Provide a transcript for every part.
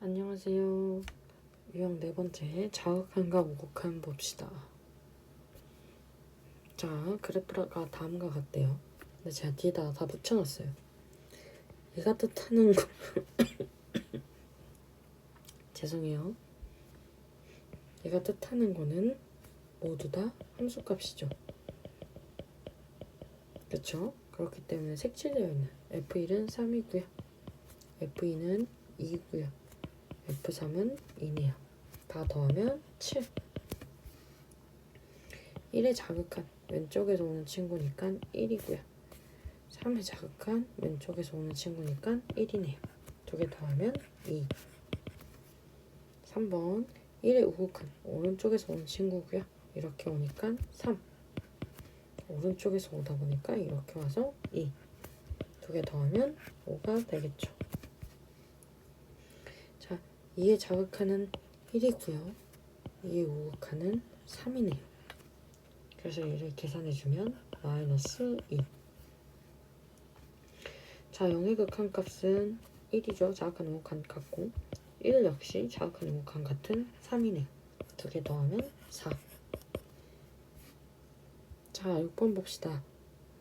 안녕하세요. 유형 네 번째 자극한과 무곡한 봅시다. 자, 그래프가 다음과 같대요. 근데 제가 뒤에다 다 붙여놨어요. 얘가 뜻하는 거 죄송해요. 얘가 뜻하는 거는 모두 다 함수값이죠. 그렇죠? 그렇기 때문에 색칠되어 있는 F1은 3이고요. F2는 2고요. F3은 2네요. 다 더하면 7. 1의 자극한 왼쪽에서 오는 친구니까 1이고요. 3의 자극한 왼쪽에서 오는 친구니까 1이네요. 두 개 더하면 2. 3번 1의 우극한 오른쪽에서 오는 친구고요. 이렇게 오니까 3. 오른쪽에서 오다 보니까 이렇게 와서 2. 두 개 더하면 5가 되겠죠. 2의 자극하는 1이고요. 2의 우극하는 3이네요. 그래서 얘를 계산해주면 마이너스 2. 자, 0의 극한 값은 1이죠. 자극한 우극한 같고 1 역시 자극한 우극한 같은 3이네요. 두 개 더하면 4. 자, 6번 봅시다.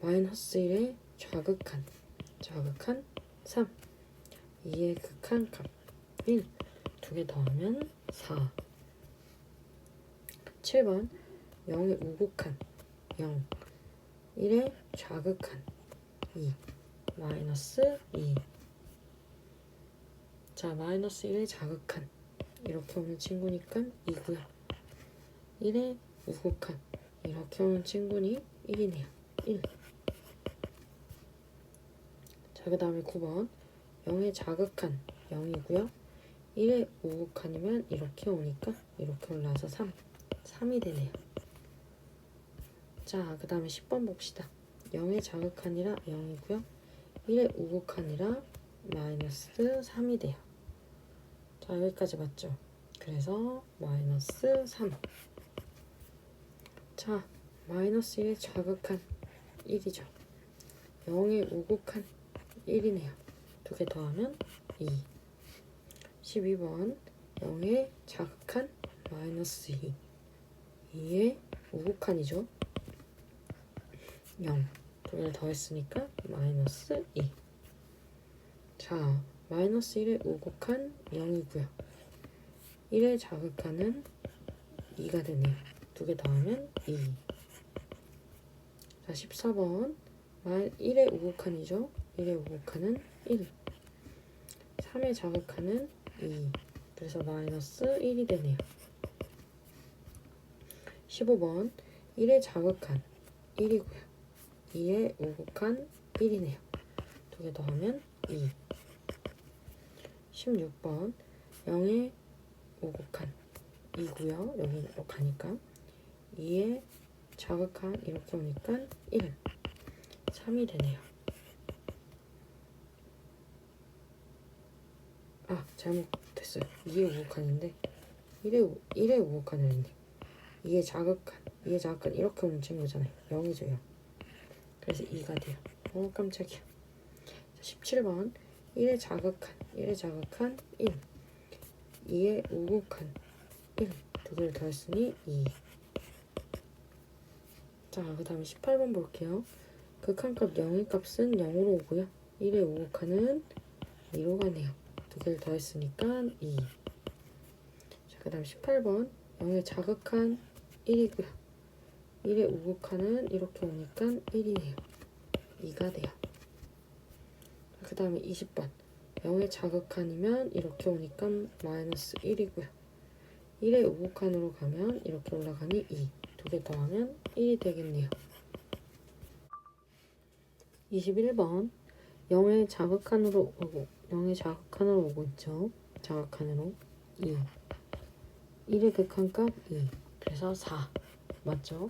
마이너스 1의 좌극한 좌극한 3 2의 극한 값 1. 두 개 더하면 4. 7번 0의 우극한. 0 1의 좌극한. 2 마이너스 2 자, 마이너스 1의 자극한. 이렇게 오는 친구니까 2고요 1의 우극한. 이렇게 오는 친구니 1이네요. 1 자, 그 다음에 9번. 0의 자극한 0이고요 1의 우극한이면 이렇게 오니까 이렇게 올라와서 3 3이 되네요. 자 그 다음에 10번 봅시다. 0의 자극한이라 0이고요. 1의 우극한이라 마이너스 3이 돼요. 자 여기까지 맞죠? 그래서 마이너스 3 자, 마이너스 1의 자극한 1이죠. 0의 우극한 1이네요. 두 개 더하면 2 12번 0의 자극한 마이너스 2 2의 우극한이죠. 0두 개를 더했으니까 마이너스 2 자, 마이너스 1의 우극한 0이고요. 1의 자극한은 2가 되네요. 두 개 더하면 2 자, 14번. 1의 우극한이죠. 1의 우극한은 1 3의 자극한은 2 그래서 마이너스 1이 되네요. 15번 1의 자극한 1이고요. 2의 우극한 1이네요. 두 개 더하면 2 16번 0의 우극한 2고요. 여기 가니까. 2의 자극한 이렇게 오니까 1 3이 되네요 아 잘못됐어요. 2의 우극한인데 1의, 우, 1의 우극한을 했네 2의 자극한 2의 자극한 이렇게 오는 친구잖아요. 0이죠 0 그래서 2가 돼요. 어 깜짝이야. 자, 17번. 1의 자극한 1의 자극한 1 2의 우극한 1두 개를 더했으니 2 자, 그 다음에 18번 볼게요. 극한값 0의 값은 0으로 오고요. 1의 우극한은 2로 가네요. 두 개를 더했으니까 2. 자, 그 다음 18번 0의 자극한 1이고요. 1의 우극한은 이렇게 오니까 1이네요. 2가 돼요. 그 다음에 20번 0의 자극한이면 이렇게 오니까 마이너스 1이고요. 1의 우극한으로 가면 이렇게 올라가니 2. 두 개 더하면 1이 되겠네요. 21번 0의 자극한으로 오고 0의 자극한으로 오고 있죠. 자극한으로 2 1의 극한값 2 그래서 4 맞죠?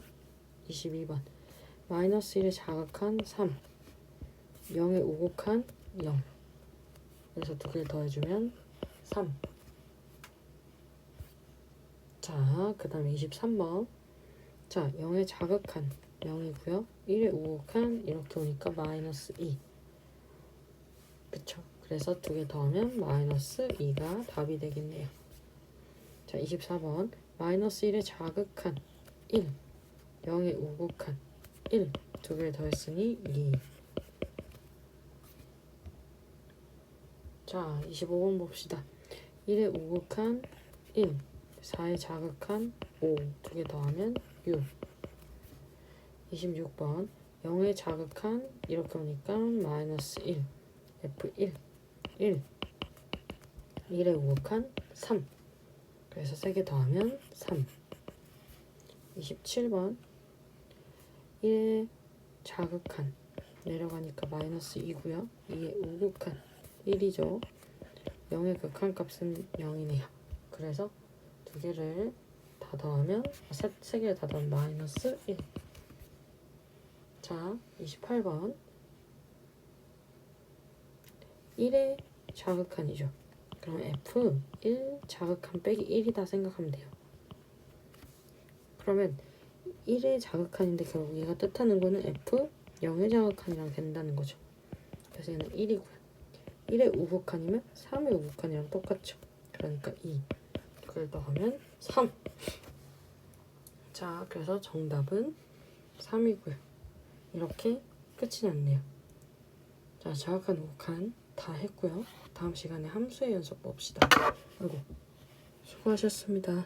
22번 마이너스 1의 자극한 3 0의 우극한 0 그래서 두 개를 더해주면 3 자, 그 다음에 23번 자, 0의 자극한 0이고요. 1의 우극한 이렇게 오니까 마이너스 2. 그쵸? 그래서 두 개 더하면 마이너스 2가 답이 되겠네요. 자, 24번. 마이너스 1의 자극한 1, 0의 우극한 1, 두 개를 더했으니 2. 자, 25번 봅시다. 1의 우극한 1, 4의 자극한 5, 두 개 더하면 6. 26번 0의 자극한 이렇게 오니까 마이너스 1 F1 1 1의 우극한 3 그래서 3개 더하면 3 27번. 1의 자극한. 내려가니까 마이너스 2고요. 2의 우극한. 1이죠. 0의 극한값은 0이네요. 그래서 두 개를 다 더하면 세, 세 개를 다 더하면 마이너스 1 자, 28번. 1의 자극한이죠. 그럼 F 1 자극한 빼기 1이다 생각하면 돼요. 그러면 1의 자극한인데 결국 얘가 뜻하는 거는 F 0의 자극한이랑 된다는 거죠. 그래서 얘는 1이고요. 1의 우극한이면 3의 우극한이랑 똑같죠. 그러니까 2. 그걸 더하면 3. 자, 그래서 정답은 3이고요. 이렇게 끝이 났네요. 자, 정확한 오칸 다 했고요. 다음 시간에 함수의 연속 봅시다. 아이고, 수고하셨습니다.